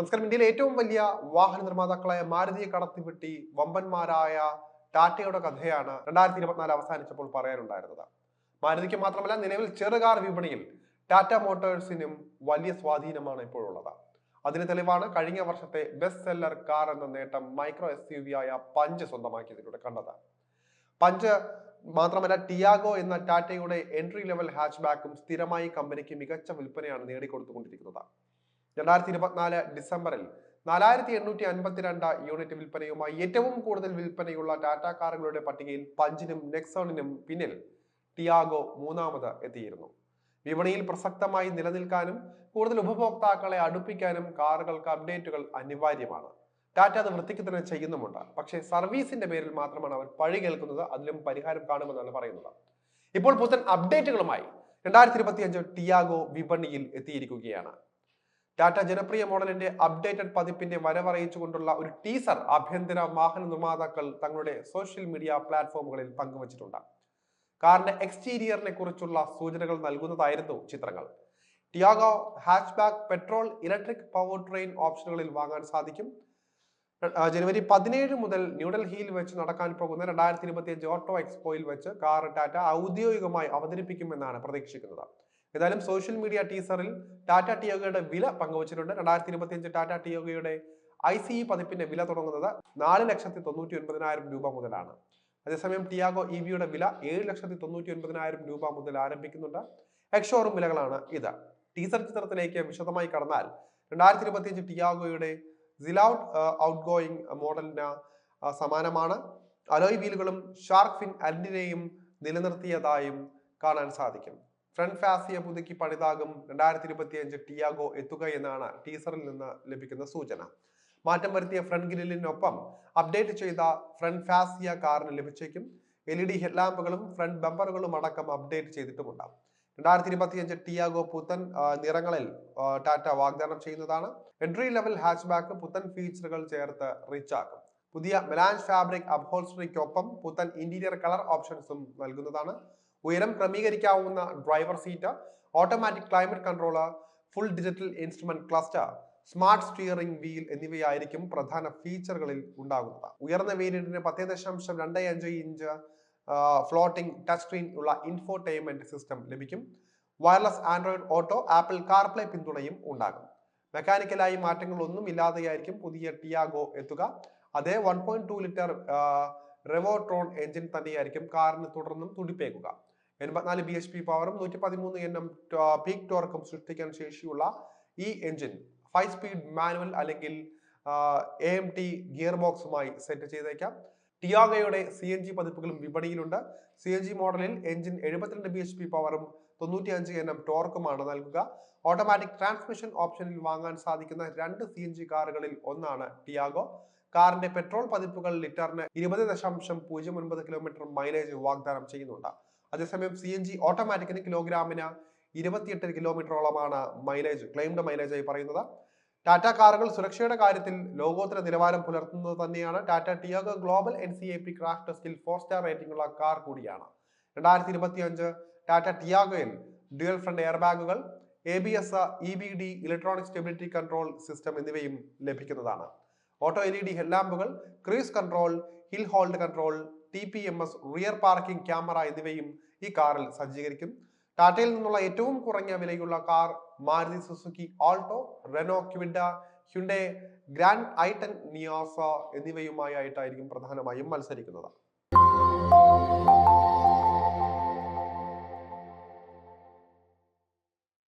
നമസ്കാരം ഇന്ത്യയിലെ ഏറ്റവും വലിയ വാഹന നിർമ്മാതാക്കളായ മാരുതിയെ കടത്തിവെട്ടി വമ്പന്മാരായ ടാറ്റയുടെ കഥയാണ് രണ്ടായിരത്തി ഇരുപത്തിനാല് അവസാനിച്ചപ്പോൾ പറയാനുണ്ടായിരുന്നത്. മാരുതിക്ക് മാത്രമല്ല നിലവിൽ ചെറുകാർ വിപണിയിൽ ടാറ്റ മോട്ടോഴ്സിനും വലിയ സ്വാധീനമാണ് ഇപ്പോഴുള്ളത്. അതിന് തെളിവാണ് കഴിഞ്ഞ വർഷത്തെ ബെസ്റ്റ് സെല്ലർ കാർ എന്ന നേട്ടം മൈക്രോ എസ് യു വി ആയ പഞ്ച് സ്വന്തമാക്കിയതിലൂടെ കണ്ടത്. പഞ്ച് മാത്രമല്ല ടിയാഗോ എന്ന ടാറ്റയുടെ എൻട്രി ലെവൽ ഹാച്ച് ബാക്കും സ്ഥിരമായി കമ്പനിക്ക് മികച്ച വിൽപ്പനയാണ് നേടിക്കൊടുത്തുകൊണ്ടിരിക്കുന്നത്. രണ്ടായിരത്തി ഇരുപത്തിനാല് ഡിസംബറിൽ നാലായിരത്തി എണ്ണൂറ്റി അൻപത്തിരണ്ട് യൂണിറ്റ് വിൽപ്പനയുമായി ഏറ്റവും കൂടുതൽ വിൽപ്പനയുള്ള ടാറ്റ കാറുകളുടെ പട്ടികയിൽ പഞ്ചിനും നെക്സോണിനും പിന്നിൽ ടിയാഗോ മൂന്നാമത് എത്തിയിരുന്നു. വിപണിയിൽ പ്രസക്തമായി നിലനിൽക്കാനും കൂടുതൽ ഉപഭോക്താക്കളെ അടുപ്പിക്കാനും കാറുകൾക്ക് അപ്ഡേറ്റുകൾ അനിവാര്യമാണ്. ടാറ്റ അത് വൃത്തിക്ക് തന്നെ ചെയ്യുന്നുമുണ്ട്. പക്ഷേ സർവീസിന്റെ പേരിൽ മാത്രമാണ് അവർ പഴി കേൾക്കുന്നത് അതിലും പരിഹാരം കാണുമെന്നാണ് പറയുന്നത്. ഇപ്പോൾ പുത്തൻ അപ്ഡേറ്റുകളുമായി രണ്ടായിരത്തി ഇരുപത്തി അഞ്ച് ടിയാഗോ വിപണിയിൽ എത്തിയിരിക്കുകയാണ്. ടാറ്റ ജനപ്രിയ മോഡലിന്റെ അപ്ഡേറ്റഡ് പതിപ്പിന്റെ വരവറിയിച്ചുകൊണ്ടുള്ള ഒരു ടീസർ ആഭ്യന്തര വാഹന നിർമ്മാതാക്കൾ തങ്ങളുടെ സോഷ്യൽ മീഡിയ പ്ലാറ്റ്ഫോമുകളിൽ പങ്കുവച്ചിട്ടുണ്ട്. കാറിന്റെ എക്സ്റ്റീരിയറിനെ കുറിച്ചുള്ള സൂചനകൾ നൽകുന്നതായിരുന്നു ചിത്രങ്ങൾ. Tiago hatchback petrol electric power train ഓപ്ഷനുകളിൽ വാങ്ങാൻ സാധിക്കും. ജനുവരി പതിനേഴ് മുതൽ ന്യൂഡൽഹിയിൽ വെച്ച് നടക്കാൻ പോകുന്ന രണ്ടായിരത്തി ഇരുപത്തിയഞ്ച് ഓട്ടോ എക്സ്പോയിൽ വെച്ച് കാർ ടാറ്റ ഔദ്യോഗികമായി അവതരിപ്പിക്കുമെന്നാണ് പ്രതീക്ഷിക്കുന്നത്. ഏതായാലും സോഷ്യൽ മീഡിയ ടീസറിൽ ടാറ്റ ടിയോഗയുടെ വില പങ്കുവച്ചിട്ടുണ്ട്. രണ്ടായിരത്തി ഇരുപത്തി അഞ്ച് ടാറ്റ ടിയോഗയുടെ ഐ സി ഇ പതിപ്പിന്റെ വില തുടങ്ങുന്നത് നാല് ലക്ഷത്തി തൊണ്ണൂറ്റി ഒൻപതിനായിരം രൂപ മുതലാണ്. അതേസമയം ടിയാഗോ ഇ വിയുടെ വില ഏഴ് ലക്ഷത്തി തൊണ്ണൂറ്റി ഒൻപതിനായിരം രൂപ മുതൽ ആരംഭിക്കുന്നുണ്ട്. എക്സോറും വിലകളാണ് ഇത്. ടീസർ ചിത്രത്തിലേക്ക് വിശദമായി കടന്നാൽ രണ്ടായിരത്തി ഇരുപത്തി അഞ്ച് ടിയാഗോയുടെ സിലൗട്ട് ഔട്ട് ഗോയിങ് മോഡലിന് സമാനമാണ്. അലോയ് വീലുകളും ഷാർക്ക് ഫിൻ അൻഡിനെയും നിലനിർത്തിയതായും കാണാൻ സാധിക്കും. ഫ്രണ്ട് ഫാസിയ പുതുക്കി പണിതാകും രണ്ടായിരത്തി ഇരുപത്തി അഞ്ച് ടിയാഗോ എത്തുക എന്നാണ് ടീസറിൽ നിന്ന് ലഭിക്കുന്ന സൂചന. മാറ്റം വരുത്തിയ ഫ്രണ്ട് ഗ്രില്ലിനൊപ്പം അപ്ഡേറ്റ് ചെയ്ത ഫ്രണ്ട് ഫാസിയ കാറിന് ലഭിച്ചേക്കും. എൽ ഇ ഡി ഹെഡ്ലാമ്പുകളും ഫ്രണ്ട് ബമ്പറുകളും അടക്കം അപ്ഡേറ്റ് ചെയ്തിട്ടുമുണ്ട്. രണ്ടായിരത്തി ഇരുപത്തി അഞ്ച് ടിയാഗോ പുത്തൻ നിറങ്ങളിൽ ടാറ്റ വാഗ്ദാനം ചെയ്യുന്നതാണ്. എൻട്രി ലെവൽ ഹാച്ച്ബാക്ക് പുത്തൻ ഫീച്ചറുകൾ ചേർത്ത് റിച്ച് ആക്കും പുതിയ മെലാൻസ് ഫാബ്രിക് അപ്ഹോൾസ്റ്ററിക്കൊപ്പം പുത്തൻ ഇന്റീരിയർ കളർ ഓപ്ഷൻസും നൽകുന്നതാണ്. ഉയരം ക്രമീകരിക്കാവുന്ന driver seat automatic climate controller full digital instrument cluster smart steering wheel എന്നിവയായിരിക്കും പ്രധാന ഫീച്ചറുകളിൽ ഉണ്ടാകുന്നത്. ഉയർന്ന വേരിയന്റിന് പത്തേ ദശാംശം രണ്ട് അഞ്ച് ഇഞ്ച് ഫ്ലോട്ടിംഗ് ടച്ച് സ്ക്രീൻ ഉള്ള ഇൻഫോർടൈൻമെന്റ് സിസ്റ്റം ലഭിക്കും. Wireless Android Auto Apple CarPlay പിന്തുണയും ഉണ്ടാകും. മെക്കാനിക്കലായി മാറ്റങ്ങളൊന്നും ഇല്ലാതെയായിരിക്കും പുതിയ ടിയാഗോ എത്തുക. അതേ one point two litre Revotron engine തന്നെയായിരിക്കും കാറിന് തുടർന്നും തുടിപ്പേക്കുക എൺപത്തിനാല് ബി എച്ച് പി പവറും നൂറ്റി പതിമൂന്ന് എൻ എം പീക്ക് ടോർക്കും സൃഷ്ടിക്കാൻ ശേഷിയുള്ള ഈ എഞ്ചിൻ ഫൈവ് സ്പീഡ് മാനുവൽ അല്ലെങ്കിൽ എ എം ടി ഗിയർ ബോക്സുമായി സെറ്റ് ചെയ്തേക്കാം. ടിയാഗയുടെ സി എൻ ജി പതിപ്പുകളും വിപണിയിലുണ്ട്. സി എൻ ജി മോഡലിൽ എഞ്ചിൻ എഴുപത്തിരണ്ട് ബി എച്ച് പി പവറും തൊണ്ണൂറ്റി അഞ്ച് എൻ എം ടോർക്കുമാണ് നൽകുക. ഓട്ടോമാറ്റിക് ട്രാൻസ്മിഷൻ ഓപ്ഷനിൽ വാങ്ങാൻ സാധിക്കുന്ന രണ്ട് സി എൻ ജി കാറുകളിൽ ഒന്നാണ് ടിയാഗോ. കാറിന്റെ പെട്രോൾ പതിപ്പുകൾ ലിറ്ററിന് ഇരുപത് ദശാംശം പൂജ്യം ഒൻപത് കിലോമീറ്റർ മൈലേജ് വാഗ്ദാനം ചെയ്യുന്നുണ്ട്. അതേസമയം സി എൻ ജി ഓട്ടോമാറ്റിക്കിന് കിലോഗ്രാമിന് ഇരുപത്തിയെട്ട് കിലോമീറ്ററോളമാണ് മൈലേജ് ക്ലെയിംഡ് മൈലേജ് ആയി പറയുന്നത്. ടാറ്റ കാറുകൾ സുരക്ഷയുടെ കാര്യത്തിൽ ലോകോത്തര നിലവാരം പുലർത്തുന്നത് തന്നെയാണ്. Tata Tiago global N C A P crash ടെസ്റ്റിൽ ഫോർ സ്റ്റാർ റേറ്റിംഗ് ഉള്ള കാർ കൂടിയാണ്. രണ്ടായിരത്തി ഇരുപത്തി അഞ്ച് ടാറ്റ ടിയാഗോയിൽ ഡ്യുവൽ ഫ്രണ്ട് എയർ ബാഗുകൾ A B S E B D electronic stability control system എന്നിവയും ലഭിക്കുന്നതാണ്. Auto L E D ഹെഡ്ലാമ്പുകൾ cruise control hill hold control T P M S rear parking camera എന്നിവയും ഈ കാറിൽ സജ്ജീകരിക്കും. ടാറ്റയിൽ നിന്നുള്ള ഏറ്റവും കുറഞ്ഞ വിലയുള്ള car Maruti Suzuki Alto Renault Kwid Hyundai Grand ഐട്ടൻ Nios എന്നിവയുമായി ആയിട്ടായിരിക്കും പ്രധാനമായും മത്സരിക്കുന്നത്.